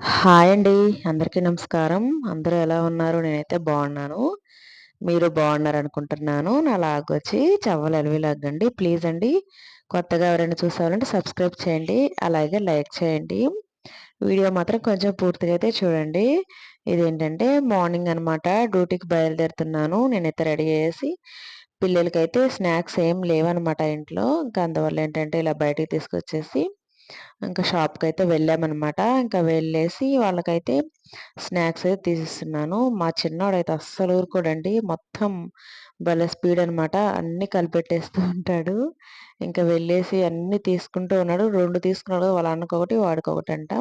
Hi అండి. అందరికీ నమస్కారం. అందరూ ఎలా ఉన్నారు? నేనైతే బాగున్నాను. మీరు బాగున్నారనుకుంటున్నాను. నా లాగొచ్చి చవ్వలు ఎల్వి లాగండి. ప్లీజ్ అండి కొత్తగా ఎవరైనా చూసేవాళ్ళంటే సబ్స్క్రైబ్ చేయండి. అలాగే లైక్ చేయండి. వీడియో మాత్రం కొంచెం పూర్తిగా అయితే చూడండి. ఇదేంటంటే మార్నింగ్ అనమాట. డ్యూటీకి బయలుదేరుతున్నాను. నేనైతే రెడీ చేసి పిల్లలకైతే స్నాక్స్ ఏం లేవనమాట ఇంట్లో. ఇంకా అందువల్ల ఏంటంటే ఇలా బయటికి తీసుకొచ్చేసి ఇంకా షాప్కి అయితే వెళ్ళామన్నమాట ఇంకా వెళ్ళేసి వాళ్ళకైతే స్నాక్స్ అయితే తీసిస్తున్నాను. మా చిన్నోడైతే అస్సలు ఊరుకోడండి. మొత్తం భలే స్పీడ్ అనమాట అన్నీ కలిపెట్టేస్తూ ఉంటాడు. ఇంకా వెళ్ళేసి అన్నీ తీసుకుంటూ ఉన్నాడు. రెండు తీసుకున్నాడు వాళ్ళ అన్నకొకటి వాడికొకటి అంట.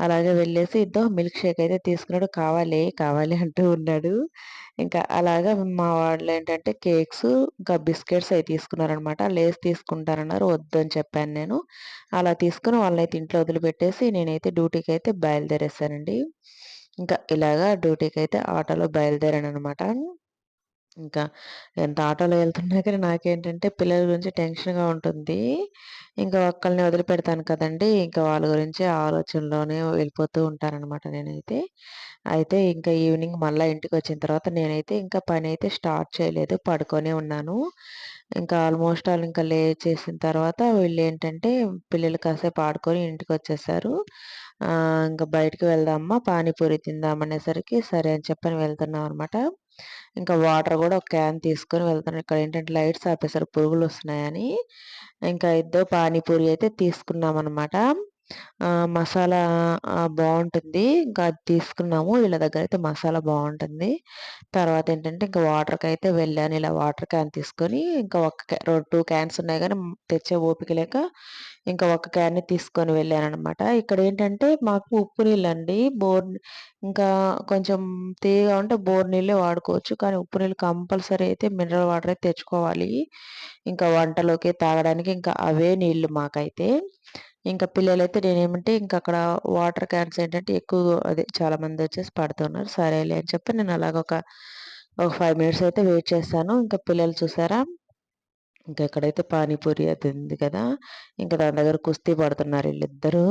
అలాగే వెళ్ళేసి ఇద్దో మిల్క్ షేక్ అయితే తీసుకున్నాడు. కావాలి కావాలి అంటూ ఉన్నాడు. ఇంకా అలాగా మా వాళ్ళు ఏంటంటే కేక్స్ ఇంకా బిస్కెట్స్ అవి తీసుకున్నారనమాట లేస్ తీసుకుంటారన్నారు వద్దని చెప్పాను నేను. అలా తీసుకుని వాళ్ళనైతే ఇంట్లో వదిలిపెట్టేసి నేనైతే డ్యూటీకి అయితే బయలుదేరేసానండి ఇంకా ఇలాగా డ్యూటీకి అయితే ఆటోలో బయలుదేరాను అనమాట ఇంకా ఎంత ఆటోలో వెళ్తున్నా కానీ నాకేంటంటే పిల్లల గురించి టెన్షన్‌గా ఉంటుంది. ఇంకా ఒక్కళ్ళని వదిలిపెడతాను కదండీ! ఇంకా వాళ్ళ గురించి ఆలోచనలోనే వెళ్ళిపోతూ ఉంటాననమాట నేనైతే. అయితే ఇంకా ఈవినింగ్ మళ్ళీ ఇంటికి వచ్చిన తర్వాత నేనైతే ఇంకా పని అయితే స్టార్ట్ చేయలేదు. పడుకొనే ఉన్నాను. ఇంకా ఆల్మోస్ట్ ఆల్ ఇంకా లే చేసిన తర్వాత వీళ్ళు ఏంటంటే పిల్లలు కాసేపు ఆడుకొని ఇంటికి వచ్చేసారు ఇంకా బయటికి వెళ్దామా పానీపూరి తిందామనేసరికి సరే అని చెప్పని వెళ్తున్నాం అనమాట. ఇంకా వాటర్ కూడా ఒక క్యాన్ తీసుకొని వెళ్తున్నాడు ఇక్కడ ఏంటంటే లైట్స్ ఆపేసారు పురుగులు వస్తున్నాయని ఇంకా ఇద్దరు పానీపూరి అయితే తీసుకున్నాం అనమాట మసాలా బాగుంటుంది ఇంకా అది తీసుకున్నాము. వీళ్ళ దగ్గర అయితే మసాలా బాగుంటుంది తర్వాత ఏంటంటే ఇంకా వాటర్కి అయితే వెళ్ళాను. ఇలా వాటర్ క్యాన్ తీసుకొని ఇంకా ఒక టూ క్యాన్స్ ఉన్నాయి కానీ తెచ్చే ఓపిక లేక ఇంకా ఒక క్యాన్ని తీసుకొని వెళ్ళాననమాట ఇక్కడ ఏంటంటే మాకు ఉప్పు నీళ్ళు అండి బోర్ ఇంకా కొంచెం తీయగా ఉంటే బోర్ నీళ్ళే వాడుకోవచ్చు. కానీ ఉప్పు నీళ్ళు కంపల్సరీ అయితే మినరల్ వాటర్ అయితే తెచ్చుకోవాలి. ఇంకా వంటలోకి తాగడానికి ఇంకా అవే నీళ్ళు మాకైతే. ఇంకా పిల్లలైతే నేనేమంటే ఇంకా అక్కడ వాటర్ క్యాన్స్ ఏంటంటే ఎక్కువ అదే చాలా మంది వచ్చేసి పడుతున్నారు. సరేలే అని చెప్పి నేను అలాగ ఒక ఒక ఫైవ్ మినిట్స్ అయితే వెయిట్ చేస్తాను. ఇంకా పిల్లలు చూసారా? ఇంకా ఎక్కడైతే పానీపూరి అది ఉంది కదా. ఇంకా దాని దగ్గర కుస్తీ పడుతున్నారు వీళ్ళిద్దరూ.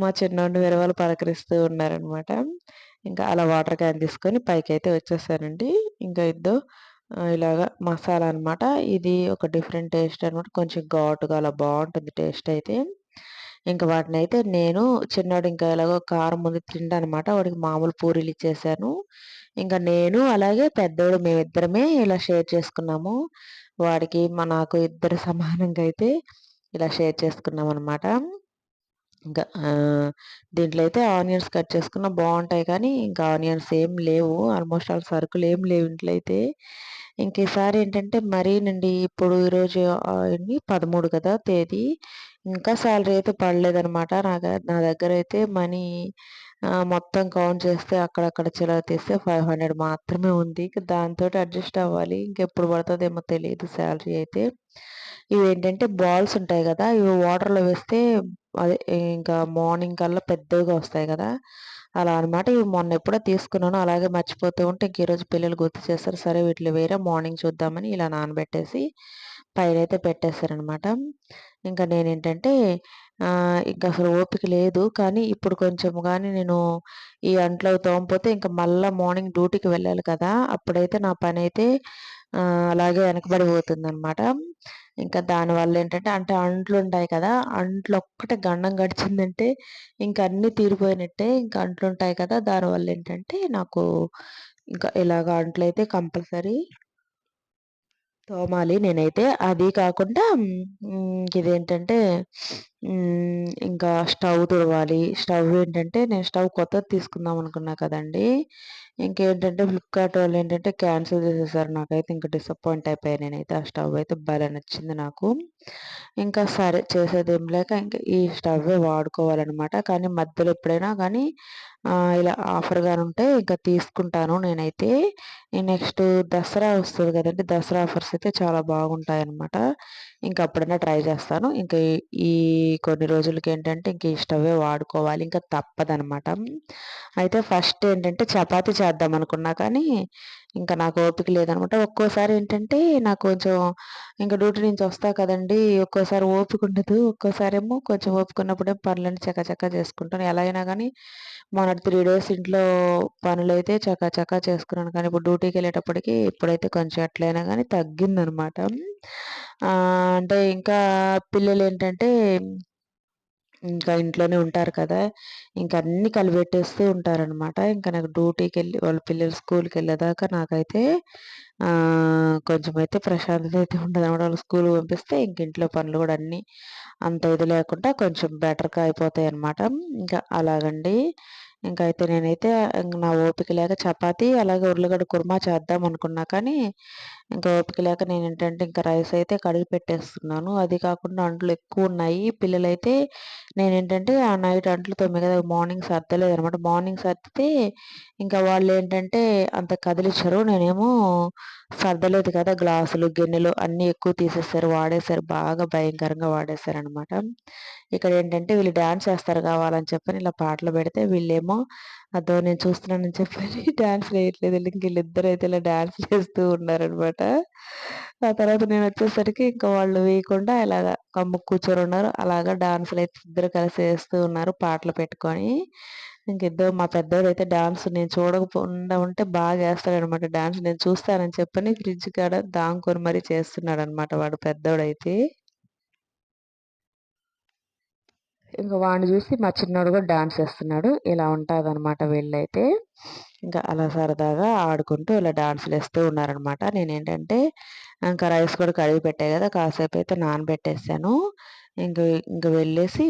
మా చిన్నోడిని వేరే వాళ్ళు పలకరిస్తూ ఉన్నారనమాట ఇంకా అలా వాటర్ క్యాన్ తీసుకొని పైకి అయితే వచ్చేసానండి ఇంకా ఇద్దో ఇలాగా మసాలా అనమాట ఇది ఒక డిఫరెంట్ టేస్ట్ అనమాట కొంచెం ఘాటుగా అలా బాగుంటుంది టేస్ట్ అయితే. ఇంకా వాటిని అయితే నేను చిన్నోడు ఇంకా ఎలాగో కారం ముందు తిండనమాట. వాడికి మామూలు పూరీలు ఇచ్చేసాను. ఇంకా నేను అలాగే పెద్దోడు మేమిద్దరమే ఇలా షేర్ చేసుకున్నాము. వాడికి మా నాకు ఇద్దరు సమానంగా అయితే ఇలా షేర్ చేసుకున్నాం అనమాట ఇంకా దీంట్లో అయితే ఆనియన్స్ కట్ చేసుకున్న బాగుంటాయి కానీ ఇంకా ఆనియన్స్ ఏం లేవు. ఆల్మోస్ట్ ఆల్ సరుకులు ఏం లేవు ఇంట్లో అయితే. ఇంక ఈసారి ఏంటంటే మరీనండి ఇప్పుడు ఈరోజు పదమూడు కదా తేదీ. ఇంకా శాలరీ అయితే పడలేదనమాట నా నా దగ్గర అయితే మనీ మొత్తం కౌంట్ చేస్తే అక్కడక్కడ చిలవ తీస్తే ఫైవ్ హండ్రెడ్ మాత్రమే ఉంది. దాంతో అడ్జస్ట్ అవ్వాలి. ఇంకెప్పుడు పడుతుందేమో తెలియదు శాలరీ అయితే. ఇవి ఏంటంటే బాల్స్ ఉంటాయి కదా ఇవి వాటర్లో వేస్తే అదే ఇంకా మార్నింగ్ కల్లా పెద్దగా వస్తాయి కదా. అలా అనమాట ఇవి మొన్న ఎప్పుడో తీసుకున్నాను. అలాగే మర్చిపోతూ ఉంటే ఇంక ఈరోజు పిల్లలు గుర్తు చేస్తారు. సరే వీటిలో వేరే మార్నింగ్ చూద్దామని ఇలా నానబెట్టేసి పైన అయితే పెట్టేశారనమాట ఇంకా నేనేంటంటే ఇంకా అసలు ఓపిక లేదు. కానీ ఇప్పుడు కొంచెం కానీ నేను ఈ అంట్లో తోమపోతే ఇంకా మళ్ళీ మార్నింగ్ డ్యూటీకి వెళ్ళాలి కదా అప్పుడైతే నా పని అయితే అలాగే వెనకబడిపోతుంది అనమాట ఇంకా దానివల్ల ఏంటంటే అంటే అంట్లు ఉంటాయి కదా అంట్లు ఒక్కటే గండం గడిచిందంటే ఇంకా అన్నీ తీరిపోయినట్టే ఇంకా అంట్లు ఉంటాయి కదా దానివల్ల ఏంటంటే నాకు ఇంకా ఇలాగ అంట్లు అయితే కంపల్సరీ తోమాలి. నేనైతే అది కాకుండా ఇదేంటంటే ఇంకా స్టవ్ తుడవాలి. స్టవ్ ఏంటంటే నేను స్టవ్ కొత్తది తీసుకుందాం అనుకున్నా కదండి. ఇంకేంటంటే ఫ్లిప్కార్ట్ వాళ్ళు ఏంటంటే క్యాన్సిల్ చేసేసారు. నాకైతే ఇంకా డిసప్పాయింట్ అయిపోయాను నేనైతే ఆ స్టవ్ అయితే భలే నచ్చింది నాకు. ఇంకా సరే చేసేది ఏం లేక ఇంకా ఈ స్టవ్వే వాడుకోవాలన్నమాట. కానీ మధ్యలో ఎప్పుడైనా కానీ ఇలా ఆఫర్గా ఉంటే ఇంకా తీసుకుంటాను నేనైతే. నెక్స్ట్ దసరా వస్తుంది కదండి దసరా ఆఫర్స్ అయితే చాలా బాగుంటాయి అనమాట ఇంకా అప్పుడైనా ట్రై చేస్తాను. ఇంకా ఈ కొన్ని రోజులకి ఏంటంటే ఇంక ఈ వాడుకోవాలి. ఇంకా తప్పదనమాట అయితే ఫస్ట్ ఏంటంటే చపాతి చేద్దాం అనుకున్నా కానీ ఇంకా నాకు ఓపిక లేదనమాట. ఒక్కోసారి ఏంటంటే నాకు కొంచెం ఇంకా డ్యూటీ నుంచి వస్తా కదండి ఒక్కోసారి ఓపిక ఉండదు. ఒక్కోసారి ఏమో కొంచెం ఓపిక ఉన్నప్పుడే పనులను చక్కచక్క చేసుకుంటాను. ఎలా అయినా కానీ మొన్నటి త్రీ డేస్ ఇంట్లో పనులు అయితే చేసుకున్నాను. కానీ ఇప్పుడు డ్యూటీకి వెళ్ళేటప్పటికి ఇప్పుడైతే కొంచెం ఎట్లయినా కానీ తగ్గిందనమాట. అంటే ఇంకా పిల్లలు ఏంటంటే ఇంకా ఇంట్లోనే ఉంటారు కదా! ఇంకా అన్ని కలిపెట్టేస్తూ ఉంటారనమాట ఇంకా నాకు డ్యూటీకి వెళ్ళి వాళ్ళ పిల్లలు స్కూల్కి వెళ్ళేదాకా నాకైతే కొంచెం అయితే ప్రశాంతత అయితే ఉండదు అనమాట వాళ్ళు స్కూల్ పంపిస్తే ఇంక ఇంట్లో పనులు కూడా అన్నీ అంత ఇది లేకుండా కొంచెం బెటర్గా అయిపోతాయి అనమాట ఇంకా అలాగండి. ఇంకా అయితే నేనైతే నా ఓపిక లేక చపాతీ అలాగే ఉర్లగడ్డ కుర్మా చేద్దాం అనుకున్నా కానీ ఇంకా ఓపిక లేక నేను ఏంటంటే ఇంకా రైస్ అయితే కడిగి పెట్టేస్తున్నాను. అది కాకుండా అంట్లు ఎక్కువ ఉన్నాయి. పిల్లలైతే నేను ఏంటంటే ఆ నైట్ అంట్లు తొమ్మిది కదా మార్నింగ్ సర్దలేదు అనమాట మార్నింగ్ సర్దితే ఇంకా వాళ్ళు ఏంటంటే అంత కదిలిచ్చారు నేనేమో సర్దలేదు కదా గ్లాసులు గిన్నెలు అన్నీ ఎక్కువ తీసేస్తారు. వాడేశారు. బాగా భయంకరంగా వాడేశారు అనమాట ఇక్కడ ఏంటంటే వీళ్ళు డ్యాన్స్ చేస్తారు కావాలని చెప్పని ఇలా పాటలు పెడితే వీళ్ళేమో అదో నేను చూస్తున్నానని చెప్పని డ్యాన్స్ వేయట్లేదు. ఇంక వీళ్ళిద్దరు అయితే ఇలా డ్యాన్స్ చేస్తూ ఉన్నారనమాట. ఆ తర్వాత నేను వచ్చేసరికి ఇంకా వాళ్ళు వేయకుండా ఇలాగ కమ్ము కూర్చొని ఉన్నారు. అలాగా డాన్సులు అయితే ఇద్దరు కలిసి వేస్తూ ఉన్నారు పాటలు పెట్టుకొని. ఇంకిద్దరు మా పెద్దోడు అయితే డాన్స్ నేను చూడకుండా ఉంటే బాగా వేస్తాడనమాట డాన్స్. నేను చూస్తానని చెప్పని ఫ్రిడ్జ్ కాడ దాంకొని మరీ చేస్తున్నాడు అనమాట వాడు పెద్దోడైతే. ఇంకా వాడిని చూసి మా చిన్నోడు కూడా డాన్స్ చేస్తున్నాడు ఇలా ఉంటుంది అనమాట వీళ్ళైతే. ఇంకా అలా సరదాగా ఆడుకుంటూ ఇలా డాన్సులు వేస్తూ ఉన్నారనమాట నేనేంటంటే ఇంకా రైస్ కూడా కడిగి పెట్టాయి కదా కాసేపు అయితే నానబెట్టేసాను. ఇంకా ఇంక వెళ్ళేసి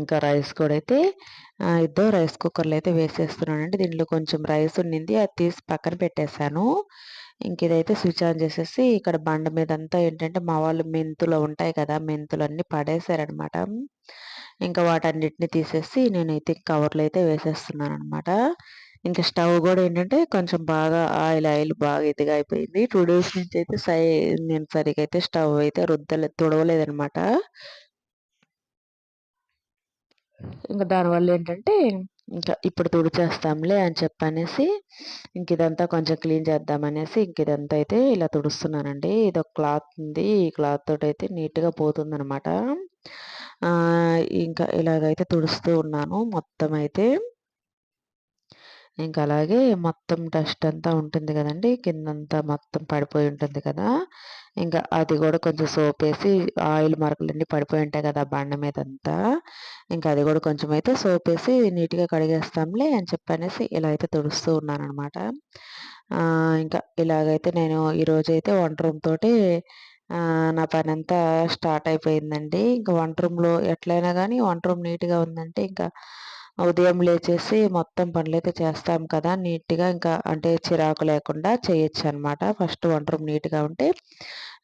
ఇంకా రైస్ కూడా అయితే ఇద్దరు రైస్ కుక్కర్లో అయితే వేసేస్తున్నానండి. దీంట్లో కొంచెం రైస్ ఉండింది అది తీసి పక్కన పెట్టేశాను. ఇంక ఇదైతే స్విచ్ ఆన్ చేసేసి ఇక్కడ బండ మీద అంతా ఏంటంటే మా వాళ్ళు మెంతులు ఉంటాయి కదా మెంతులు అన్నీ పడేశారనమాట. ఇంకా వాటన్నిటిని తీసేసి నేనైతే కవర్లు అయితే వేసేస్తున్నాను అనమాట ఇంకా స్టవ్ కూడా ఏంటంటే కొంచెం బాగా ఆయిల్ ఆయిల్ బాగా ఇదిగా అయిపోయింది. టూ డేస్ నుంచి అయితే సై నేను సరిగా అయితే స్టవ్ అయితే రుద్దలే తుడవలేదనమాట. ఇంకా దానివల్ల ఏంటంటే ఇంకా ఇప్పుడు తుడిచేస్తాంలే అని చెప్పనేసి ఇంక ఇదంతా కొంచెం క్లీన్ చేద్దామనేసి ఇంక ఇదంతా అయితే ఇలా తుడుస్తున్నానండి. ఇది ఒక క్లాత్ ఉంది. ఈ క్లాత్ తోటి అయితే నీట్గా పోతుందనమాట ఇంకా ఇలాగైతే తుడుస్తూ ఉన్నాను. మొత్తం అయితే ఇంకా అలాగే మొత్తం డస్ట్ అంతా ఉంటుంది కదండి. కిందంతా మొత్తం పడిపోయి ఉంటుంది కదా. ఇంకా అది కూడా కొంచెం సోప్ వేసి ఆయిల్ మరకలన్నీ పడిపోయి ఉంటాయి కదా బండ మీద అంతా ఇంకా అది కూడా కొంచెం అయితే సోప్ వేసి నీట్గా కడిగేస్తాంలే అని చెప్పనేసి ఇలా అయితే తుడుస్తూ ఉన్నాను అనమాట ఇంకా ఇలాగైతే నేను ఈరోజు అయితే వంట రూమ్ తోటి నా పని అంతా స్టార్ట్ అయిపోయిందండి. ఇంకా వంట రూమ్లో ఎట్లయినా కానీ వంట రూమ్ నీట్గా ఉందంటే ఇంకా ఉదయం లేచేసి మొత్తం పనులైతే చేస్తాం కదా. నీట్గా ఇంకా అంటే చిరాకు లేకుండా చేయొచ్చు అనమాట ఫస్ట్ వంట రూమ్ నీట్గా ఉంటే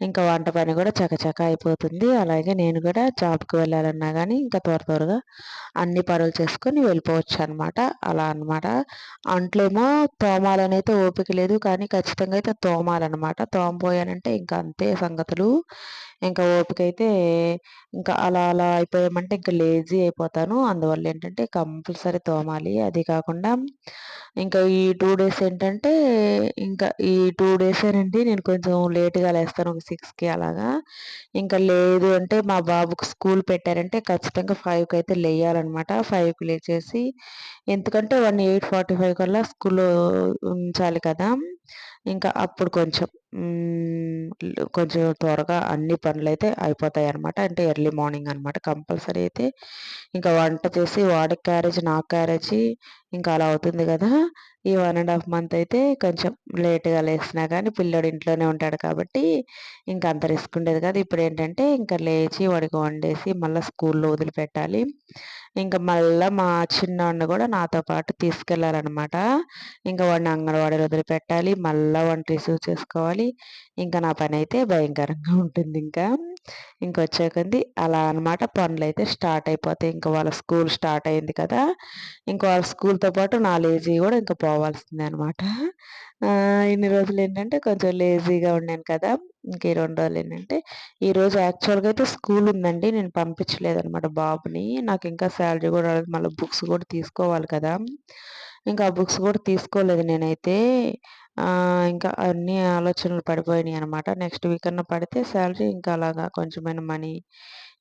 ఇంకా వంట పని కూడా చకచక అయిపోతుంది. అలాగే నేను కూడా జాబ్కి వెళ్ళాలన్నా కానీ ఇంకా త్వర త్వరగా అన్ని పనులు చేసుకొని వెళ్ళిపోవచ్చు అనమాట అలా అనమాట అంట్లేమో తోమాలనైతే ఓపిక లేదు కానీ ఖచ్చితంగా అయితే తోమాలన్నమాట తోమపోయానంటే ఇంకా అంతే సంగతులు. ఇంకా ఓపిక అయితే ఇంకా అలా అలా అయిపోయామంటే ఇంకా లేజీ అయిపోతాను. అందువల్ల ఏంటంటే కంపల్సరీ తోమాలి. అది కాకుండా ఇంకా ఈ టూ డేస్ ఏంటంటే ఇంకా ఈ టూ డేసేనండి నేను కొంచెం లేట్గా లేస్తాను. ఒక సిక్స్కి అలాగా. ఇంకా లేదు అంటే మా బాబుకు స్కూల్ పెట్టారంటే ఖచ్చితంగా ఫైవ్కి అయితే లేయాలన్నమాట. ఫైవ్కి లేచేసి ఎందుకంటే వన్ ఎయిట్ ఫార్టీ ఫైవ్ కల్లా స్కూల్లో ఉంచాలి కదా. ఇంకా అప్పుడు కొంచెం కొంచెం త్వరగా అన్ని పనులు అయితే అయిపోతాయి అనమాట అంటే ఎర్లీ మార్నింగ్ అనమాట కంపల్సరీ అయితే. ఇంకా వంట చేసి వాడి క్యారేజ్ నా క్యారేజీ ఇంకా అలా అవుతుంది కదా. ఈ వన్ అండ్ హాఫ్ మంత్ అయితే కొంచెం లేట్గా లేచినా కానీ పిల్లడు ఇంట్లోనే ఉంటాడు కాబట్టి ఇంకా అంత రిస్క్ ఉండేది కదా. ఇప్పుడు ఏంటంటే ఇంకా లేచి వాడికి వండేసి మళ్ళీ స్కూల్లో వదిలిపెట్టాలి. ఇంకా మళ్ళీ మా చిన్నవాడిని కూడా నాతో పాటు తీసుకెళ్ళాలన్నమాట ఇంకా వాడిని అంగన్వాడీలో వదిలిపెట్టాలి. మళ్ళీ వంట రిసీవ్ చేసుకోవాలి. ఇంకా నా పని అయితే భయంకరంగా ఉంటుంది ఇంకా. ఇంకొచ్చాకంది అలా అనమాట పనులు అయితే స్టార్ట్ అయిపోతాయి ఇంకా వాళ్ళ స్కూల్ స్టార్ట్ అయింది కదా! ఇంకా వాళ్ళ స్కూల్తో పాటు నా లేజీ కూడా ఇంకా పోవాల్సిందే అనమాట ఇన్ని రోజులు ఏంటంటే కొంచెం లేజీగా ఉన్నాను కదా! ఇంక ఈ రెండు రోజులు ఏంటంటే ఈరోజు యాక్చువల్గా అయితే స్కూల్ ఉందండి నేను పంపించలేదనమాట బాబుని. నాకు ఇంకా శాలరీ కూడా రాలేదు మళ్ళీ బుక్స్ కూడా తీసుకోవాలి కదా. ఇంకా ఆ బుక్స్ కూడా తీసుకోలేదు నేనైతే. ఇంకా అన్ని ఆలోచనలు పడిపోయినాయి అనమాట. నెక్స్ట్ వీక్ అన్న పడితే శాలరీ ఇంకా అలాగా కొంచెమైనా మనీ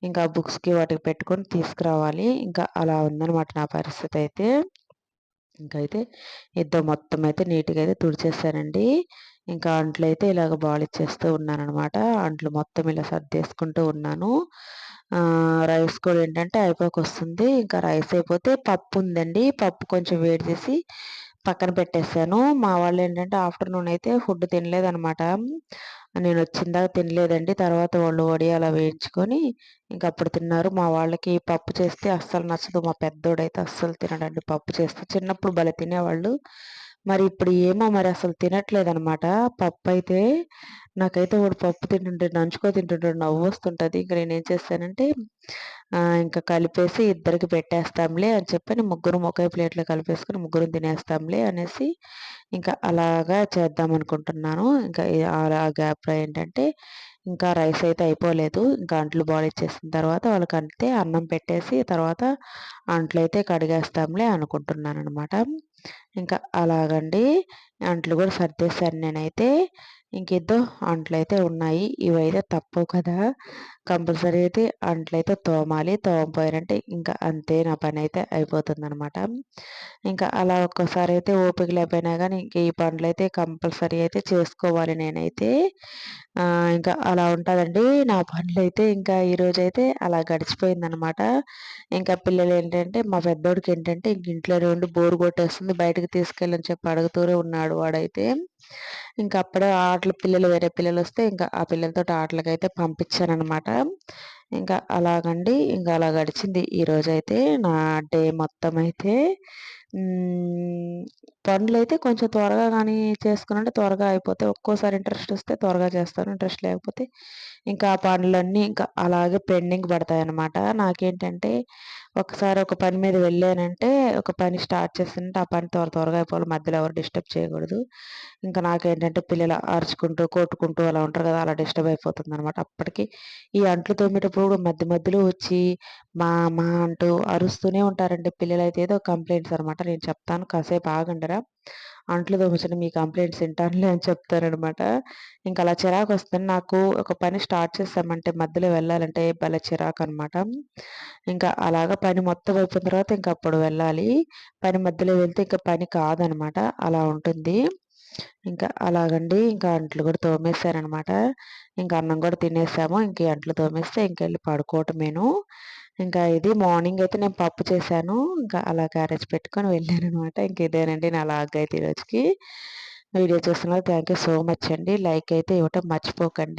ఇంకా బుక్స్కి వాటికి పెట్టుకొని తీసుకురావాలి. ఇంకా అలా ఉందన్నమాట నా పరిస్థితి అయితే ఇంకైతే ఇద్దరు మొత్తం అయితే నీట్గా అయితే తుడిచేసానండి ఇంకా అంట్లు అయితే ఇలాగ బాలిచ్చేస్తూ ఉన్నాను అనమాట అంట్లు మొత్తం ఇలా సర్దేసుకుంటూ ఉన్నాను. రైస్ కూడా ఏంటంటే అయిపోకొస్తుంది. ఇంకా రైస్ అయిపోతే పప్పు ఉందండి. పప్పు కొంచెం వేడి చేసి పక్కన పెట్టేశాను మా వాళ్ళు ఏంటంటే ఆఫ్టర్నూన్ అయితే ఫుడ్ తినలేదనమాట నేను వచ్చిందాక తినలేదండి. తర్వాత వాళ్ళు వడియాల వేయించుకొని ఇంక అప్పుడు తిన్నారు. మా వాళ్ళకి పప్పు చేస్తే అస్సలు నచ్చదు. మా పెద్దోడైతే అస్సలు తినడండి. పప్పు చేస్తే చిన్నప్పుడు భలే తినేవాళ్ళు. మరి ఇప్పుడు ఏమో మరి అసలు తినట్లేదు అనమాట పప్పు అయితే నాకైతే వాడు పప్పు తింటుంటే నంచుకో తింటుంటాడు నవ్వు వస్తుంటుంది. ఇంకా నేను ఏం చేస్తానంటే ఇంకా కలిపేసి ఇద్దరికి పెట్టేస్తాంలే అని చెప్పని ముగ్గురు ఒకే ప్లేట్లో కలిపేసుకుని ముగ్గురం తినేస్తాంలే అనేసి ఇంకా అలాగా చేద్దాం అనుకుంటున్నాను. ఇంకా ఆ గ్యాప్లో ఏంటంటే ఇంకా రైస్ అయితే అయిపోలేదు. ఇంకా అంట్లు బాయిల్ చేసిన తర్వాత వాళ్ళకి అంతే అన్నం పెట్టేసి తర్వాత అంట్లు అయితే కడిగేస్తాంలే అనుకుంటున్నాను అనమాట ఇంకా అలాగండి. అంట్లు కూడా సర్దేశాను నేనైతే. ఇంకేదో అంట్లు అయితే ఉన్నాయి. ఇవైతే తప్పవు కదా. కంపల్సరీ అయితే అంట్లయితే తోమాలి. తోమపోయారంటే ఇంకా అంతే నా పని అయితే అయిపోతుంది అనమాట ఇంకా అలా ఒక్కసారి అయితే ఓపిక లేకపోయినా కానీ ఇంక ఈ పనులు అయితే కంపల్సరీ అయితే చేసుకోవాలి నేనైతే. ఇంకా అలా ఉంటుందండి. నా పనులు అయితే ఇంకా ఈరోజు అయితే అలా గడిచిపోయిందనమాట. ఇంకా పిల్లలు ఏంటంటే మా పెద్దోడికి ఏంటంటే ఇంక ఇంట్లోనే ఉండి బోరు కొట్టేస్తుంది. బయటకు తీసుకెళ్ళని చెప్పి అడుగుతూనే ఉన్నాడు వాడైతే. ఇంకా అప్పుడే ఆటలు పిల్లలు వేరే పిల్లలు వస్తే ఇంకా ఆ పిల్లలతో ఆటలకైతే పంపించాను అనమాట ఇంకా అలాగండి. ఇంకా అలా గడిచింది ఈరోజు అయితే నా డే మొత్తం అయితే పనులు అయితే కొంచెం త్వరగా కానీ చేసుకున్నంటే త్వరగా అయిపోతే ఒక్కోసారి ఇంట్రెస్ట్ వస్తే త్వరగా చేస్తాను. ఇంట్రెస్ట్ లేకపోతే ఇంకా ఆ పనులన్నీ ఇంకా అలాగే పెండింగ్ పడతాయి అన్నమాట నాకేంటంటే ఒకసారి ఒక పని మీద వెళ్ళానంటే ఒక పని స్టార్ట్ చేస్తుంటే ఆ పని త్వర త్వరగా అయిపోవాలి. మధ్యలో ఎవరు డిస్టర్బ్ చేయకూడదు. ఇంకా నాకేంటంటే పిల్లలు అరుచుకుంటూ కొట్టుకుంటూ అలా ఉంటారు కదా అలా డిస్టర్బ్ అయిపోతుంది అనమాట అప్పటికి ఈ అంట్లు తోమేటప్పుడు కూడా మధ్య మధ్యలో వచ్చి మా మా అంటూ అరుస్తూనే ఉంటారండి. పిల్లలు అయితే ఏదో కంప్లైంట్స్ అనమాట నేను చెప్తాను కాసేపు ఆగండిరా అంట్లు తోమించండి మీ కంప్లైంట్స్ వింటానులే అని చెప్తారనమాట. ఇంకా అలా చిరాకు వస్తుంది నాకు ఒక పని స్టార్ట్ చేస్తామంటే మధ్యలో వెళ్ళాలంటే భలే చిరాకు అనమాట ఇంకా అలాగ పని మొత్తం అయిపోయిన తర్వాత ఇంకా అప్పుడు వెళ్ళాలి. పని మధ్యలో వెళ్తే ఇంకా పని కాదనమాట. అలా ఉంటుంది. ఇంకా అలాగండి. ఇంకా అంట్లు కూడా తోమేశారనమాట. ఇంకా అన్నం కూడా తినేసాము. ఇంక అంట్లు తోమేస్తే ఇంకెళ్ళి పడుకోవటమేను. ఇంకా ఇది మార్నింగ్ అయితే నేను పప్పు చేశాను. ఇంకా అలా క్యారేజ్ పెట్టుకొని వెళ్ళాను అనమాట ఇంక ఇదేనండి నా లాగ్ అయితే ఈరోజుకి. వీడియో చూస్తున్నారు థ్యాంక్ యూ సో మచ్ అండి. లైక్ అయితే ఇవ్వటం మర్చిపోకండి.